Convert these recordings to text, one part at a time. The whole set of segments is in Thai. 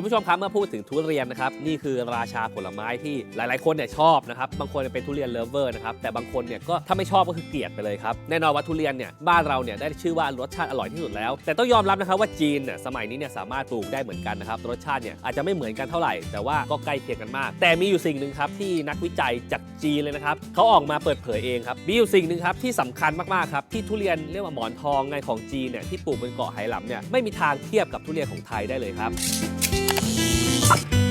คุณผู้ชมครับเมื่อพูดถึงทุเรียนนะครับนี่คือราชาผลไม้ที่หลาย ๆ คนเนี่ยชอบนะครับบางคนเป็นทุเรียนเลิฟเวอร์นะครับแต่บางคนเนี่ยก็ถ้าไม่ชอบก็คือเกลียดไปเลยครับแน่นอนว่าทุเรียนเนี่ยบ้านเราเนี่ยได้ชื่อว่ารสชาติอร่อยที่สุดแล้ว แต่ต้องยอมรับนะครับว่าจีนเนี่ยสมัยนี้เนี่ยสามารถปลูกได้เหมือนกันนะครับรสชาติเนี่ยอาจจะไม่เหมือนกันเท่าไหร่ แต่ว่าก็ใกล้เคียงกันมาก แต่มีอยู่สิ่งหนึ่งครับที่นักวิจัยจากจีนเลยนะครับเขาออกมาเปิดเผยเองครับมีอยู่สิ่งหนึ่งครับที่สำคัญมากๆครับที่ทุเรียนเรียกว่าหมอนทองไงของจีนเนี่ยที่ปลูกบนเกาะไหหลำเนี่ยไม่มีทางเทียบกับทุเรียนของไทยได้เลยครับ はい。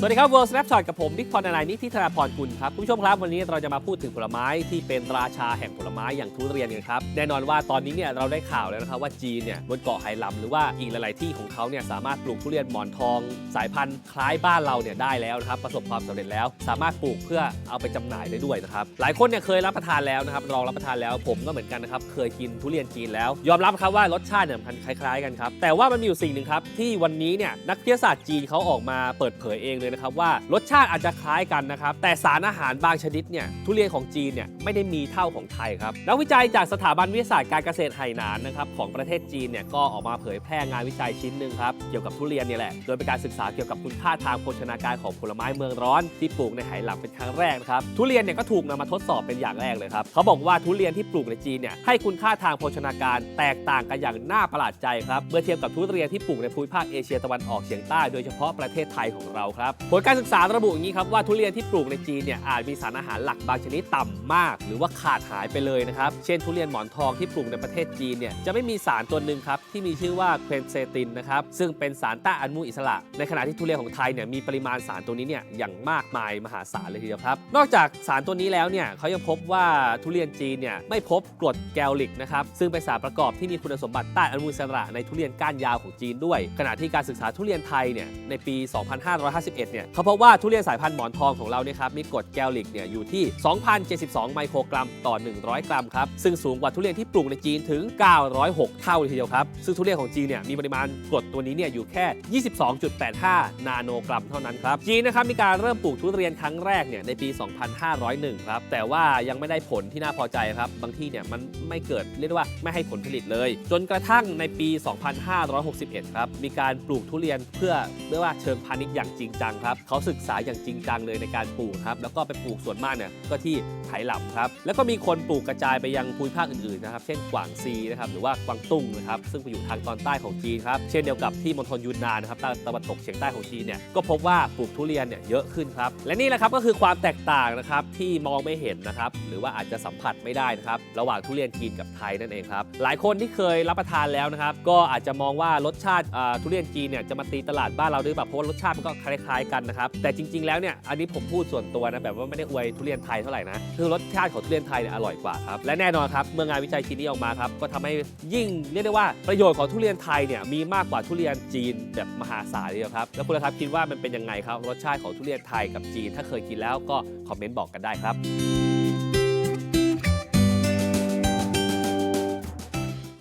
สวัสดีครับ World Snapshot กับผมบิ๊กพรนายนิธิธนาพรกุลครับ คุณผู้ชมครับ วันนี้เราจะมาพูดถึงผลไม้ที่เป็นราชาแห่งผลไม้อย่างทุเรียนกันครับ แน่นอนว่าตอนนี้เนี่ยเราได้ข่าวแล้วนะครับว่าจีนเนี่ยบนเกาะไหหลำหรือว่าอีกหลาย ๆ ที่ของเขาเนี่ยสามารถปลูกทุเรียนหมอนทอง สายพันธุ์คล้ายบ้านเราเนี่ยได้แล้วนะครับประสบความสำเร็จแล้ว สามารถปลูกเพื่อเอาไปจำหน่ายได้ด้วยนะครับหลายคนเนี่ยเคยรับประทานแล้วนะครับลองรับประทานแล้วผมก็เหมือนกันนะครับเคยกินทุเรียนจีนแล้ว ยอมรับครับว่ารสชาติเนี่ยมันคล้าย ๆ กันครับแต่ว่ามันมีอยู่สิ่งหนึ่งครับที่วันนี้เนี่ยนักวิทยาศาสตร์จีนเขาออกมาเปิดเผยเองเลยนะครับว่ารสชาติอาจจะคล้ายกันนะครับ แต่สารอาหารบางชนิดเนี่ยทุเรียนของจีนเนี่ยไม่ได้มีเท่าของไทยครับนักวิจัยจากสถาบันวิทยาศาสตร์การเกษตรไหหนานนะครับของประเทศจีนเนี่ยก็ออกมาเผยแพร่งานวิจัยชิ้นหนึ่งครับเกี่ยวกับทุเรียนเนี่ยแหละโดยเป็นการศึกษาเกี่ยวกับคุณค่าทางโภชนาการของผลไม้เมืองร้อนที่ปลูกในไหหลำเป็นครั้งแรกครับทุเรียนเนี่ยก็ถูกนำมาทดสอบเป็นอย่างแรกเลยครับเขาบอกว่าทุเรียนที่ปลูกในจีนเนี่ยให้คุณค่าทางโภชนาการแตกต่างกันอย่างน่าประหลาดใจครับเมื่อเทียบกับทุเรียนที่ปลูกในภูมิภาคเอเชียตะวันออกเฉียงใต้โดยเฉพาะประเทศไทยของเราครับผลการศึกษาระบุอย่างนี้ครับว่าทุเรียนที่ปลูกในจีนเนี่ยอาจมีสารอาหารหลักบางชนิดต่ำมาก หรือว่าขาดหายไปเลยนะครับ เช่นทุเรียนหมอนทองที่ปลูกในประเทศจีนเนี่ยจะไม่มีสารตัวหนึ่งครับที่มีชื่อว่าเควนเซตินนะครับซึ่งเป็นสารต้านอนุมูลอิสระ ในขณะที่ทุเรียนของไทยเนี่ยมีปริมาณสารตัวนี้เนี่ยอย่างมากมายมหาศาลเลยทีเดียวครับ นอกจากสารตัวนี้แล้วเนี่ยเขายังพบว่าทุเรียนจีนเนี่ยไม่พบกรดแกลลิกนะครับซึ่งเป็นสารประกอบที่มีคุณสมบัติต้านอนุมูลอิสระในทุเรียนก้านยาวของจีนด้วย ขณะที่การศึกษาทุเรียนไทยเนี่ยในปี 2551เนี่ยเขาพบว่าทุเรียนสายพันธุ์หมอนทองของเราเนี่ยครับมีกรดแกลลิกเนี่ยอยู่ที่ 2,072 ไมโครกรัมต่อ 100 กรัมครับซึ่งสูงกว่าทุเรียนที่ปลูกในจีนถึง 906 เท่าเลยทีเดียวครับซึ่งทุเรียนของจีนเนี่ยมีปริมาณกรดตัวนี้เนี่ยอยู่แค่ 22.85 นาโนกรัมเท่านั้นครับจีนนะครับมีการเริ่มปลูกทุเรียนครั้งแรกเนี่ยในปี 2501 ครับแต่ว่ายังไม่ได้ผลที่น่าพอใจครับบางที่เนี่ยมันไม่เกิดเรียกว่าไม่ให้ผลผลิตเลย จนกระทั่งในปี 2561 ครับมีการปลูกทุเรียนเพื่อเรียกว่าเชิงพาณิชย์อย่างจริงจังครับเขาศึกษาอย่างจริงจังเลยในการปลูกครับแล้วก็ไปปลูกส่วนมากเนี่ยก็ที่ไหหลำครับแล้วก็มีคนปลูกกระจายไปยังภูมิภาคอื่นๆนะครับเช่นกวางซีนะครับหรือว่ากวางตุ้งนะครับซึ่งไปอยู่ทางตอนใต้ของจีนครับเช่นเดียวกับที่มณฑลยูนนานนะครับตะวันตกเฉียงใต้ของจีนเนี่ยก็พบว่าปลูกทุเรียนเนี่ยเยอะขึ้นครับและนี่แหละครับก็คือความแตกต่างนะครับที่มองไม่เห็นนะครับหรือว่าอาจจะสัมผัสไม่ได้นะครับระหว่างทุเรียนจีนกับไทยนั่นเองครับหลายคนที่เคยรับประทานแล้วนะครับก็อาจจะมองว่ารสชาติทุเรียนจีนเนี่ยจะมาตีตลาดบ้านเราหรือเปล่าเพราะว่ารสชาติมันก็คล้ายๆกันนะครับแต่จริง ๆ แล้วเนี่ยอันนี้ผมพูดส่วนตัวนะแบบว่าไม่ได้อวยทุเรียนไทยเท่าไหร่นะคือรสชาติของทุเรียนไทยเนี่ยอร่อยกว่าครับและแน่นอนครับเมื่องานวิจัยชิ้นนี้ออกมาครับก็ทำให้ยิ่งเรียกได้ว่าประโยชน์ของทุเรียนไทยเนี่ยมีมากกว่าทุเรียนจีนแบบมหาศาลเลยครับแล้วคุณล่ะครับคิดว่ามันเป็นยังไงครับรสชาติของทุเรียนไทยกับจีน ถ้าเคยกินแล้วก็คอมเมนต์บอกกันได้ครับ